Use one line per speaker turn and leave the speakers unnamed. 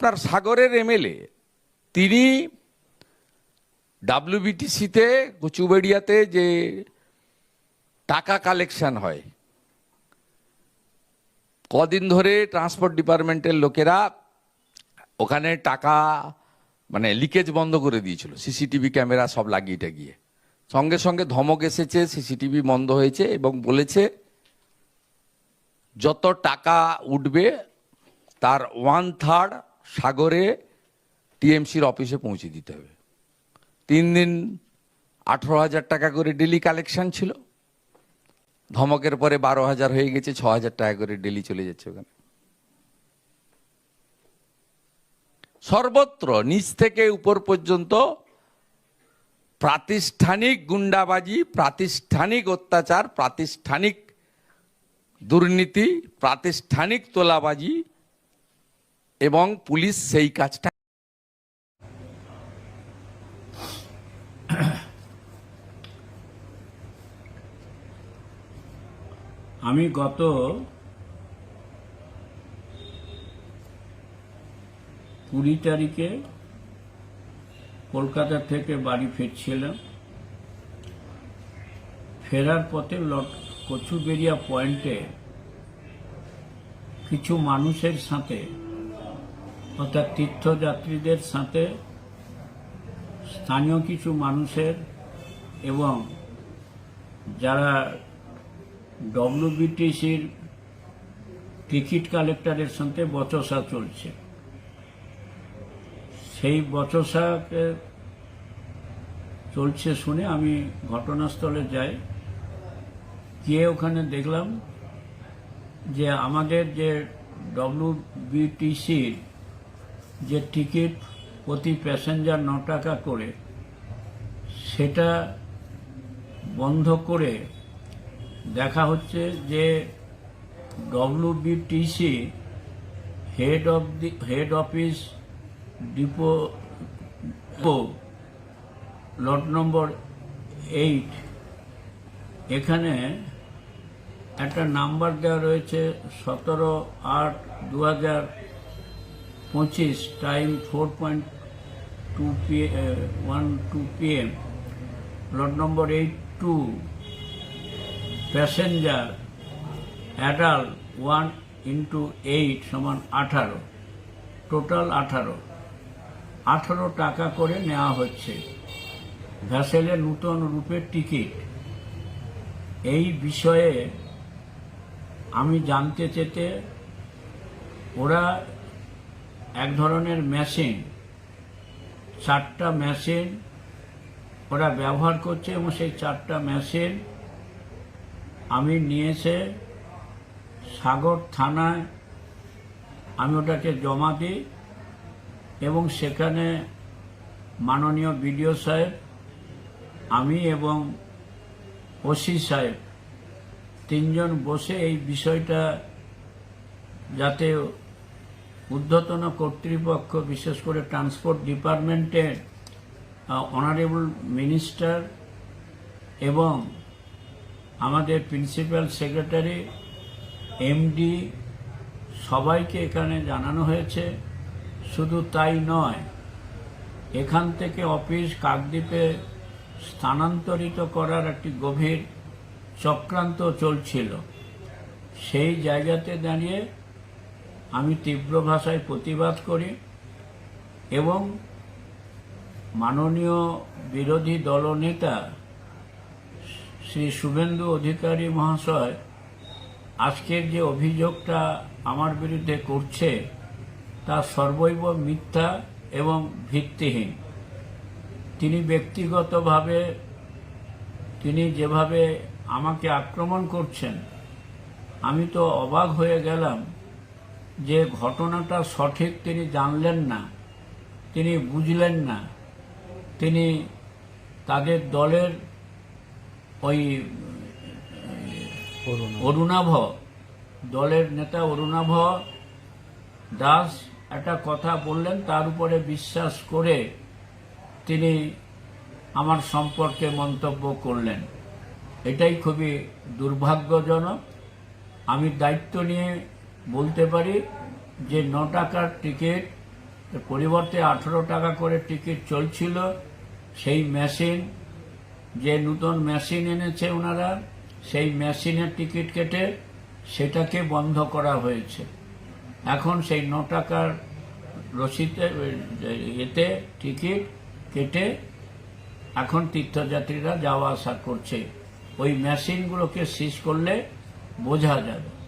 আপনার সাগরের এমএলএ তিনি ডাব্লিউবিটিসিতে কচুবেড়িয়াতে যে টাকা কালেকশন হয়, কদিন ধরে ট্রান্সপোর্ট ডিপার্টমেন্টের লোকেরা ওখানে টাকা মানে লিকেজ বন্ধ করে দিয়েছিল, সিসিটিভি ক্যামেরা সব লাগিয়ে টাগিয়ে। সঙ্গে সঙ্গে ধমক এসেছে, সিসিটিভি বন্ধ হয়েছে এবং বলেছে, যত টাকা উঠবে, তার ওয়ান থার্ড সাগরে টিএমসির অফিসে পৌঁছে দিতে হবে। তিন দিন আঠেরো হাজার টাকা করে ডেলি কালেকশন ছিল। ধমকের পরে বারো হাজার হয়ে গেছে, ছ হাজার টাকা করে ডেলি চলে যাচ্ছে ওখানে। সর্বত্র নিচ থেকে উপর পর্যন্ত প্রাতিষ্ঠানিক গুন্ডাবাজি, প্রাতিষ্ঠানিক অত্যাচার, প্রাতিষ্ঠানিক দুর্নীতি, প্রাতিষ্ঠানিক তোলাবাজি এবং পুলিশ সেই কাজটা
আমি গত কুড়ি তারিখে কলকাতা থেকে বাড়ি ফিরছিলাম। ফেরার পথে লট কচুবেরিয়া পয়েন্টে কিছু মানুষের সাথে অর্থাৎ তীর্থযাত্রীদের সাথে স্থানীয় কিছু মানুষের এবং যারা ডব্লিউবিটিসির টিকিট কালেক্টরের সঙ্গে বচসা চলছে। সেই বচসাকে চলছে শুনে আমি ঘটনাস্থলে যাই। গিয়ে ওখানে দেখলাম যে আমাদের যে ডব্লিউবিটিসির যে টিকিট প্রতি প্যাসেঞ্জার ন টাকা করে, সেটা বন্ধ করে দেখা হচ্ছে যে WBTC head of the, head office depot lot number eight, এখানে একটা নাম্বার দেওয়া রয়েছে সতেরো আট দু হাজার পঁচিশ time four point two P one two P M. Lot number eight two. Passenger adult one into eight সমান আঠারো। টোটাল আঠারো। আঠারো টাকা করে নেওয়া হচ্ছে। ভ্যাসেলের নূতন রূপের টিকিট। এই বিষয়ে আমি জানতে চেতে ওরা এক ধরনের মেশিন চারটা মেশিন ওরা ব্যবহার করছে এবং সেই চারটা মেশিন আমি নিয়েছে সাগর থানায়, আমি ওটাকে জমা দিই এবং সেখানে মাননীয় বিডিও সাহেব, আমি এবং ওসি সাহেব তিনজন বসে এই বিষয়টা যাতে ঊর্ধ্বতন কর্তৃপক্ষ, বিশেষ করে ট্রান্সপোর্ট ডিপার্টমেন্টের অনারেবল মিনিস্টার এবং আমাদের প্রিন্সিপাল সেক্রেটারি এমডি সবাইকে এখানে জানানো হয়েছে। শুধু তাই নয়, এখান থেকে অফিস কাকদ্বীপে স্থানান্তরিত করার একটি গভীর চক্রান্ত চলছিল। সেই জায়গাতে দাঁড়িয়ে আমি তীব্র ভাষায় প্রতিবাদ করি এবং মাননীয় বিরোধী দলনেতা শ্রী শুভেন্দু অধিকারী মহাশয় আজকের যে অভিযোগটা আমার বিরুদ্ধে করছে, তা সর্বৈব মিথ্যা এবং ভিত্তিহীন। তিনি ব্যক্তিগতভাবে, তিনি যেভাবে আমাকে আক্রমণ করছেন, আমি তো অবাক হয়ে গেলাম যে ঘটনাটা সঠিক তিনি জানলেন না, তিনি বুঝলেন না, তিনি তাদের দলের ওই অরুণাভ, দলের নেতা অরুণাভ দাস একটা কথা বললেন, তার উপরে বিশ্বাস করে তিনি আমার সম্পর্কে মন্তব্য করলেন। এটাই খুবই দুর্ভাগ্যজনক। আমি দায়িত্ব নিয়ে বলতে পারি যে ন টাকার টিকিট পরিবর্তে আঠেরো টাকা করে টিকিট চলছিল। সেই মেশিন যে নূতন মেশিন এনেছে ওনারা, সেই মেশিনের টিকিট কেটে সেটাকে বন্ধ করা হয়েছে। এখন সেই ন টাকার রসিদে এতে টিকিট কেটে এখন তীর্থযাত্রীরা যাওয়া আসা করছে। ওই মেশিনগুলোকে সিজ করলে বোঝা যাবে।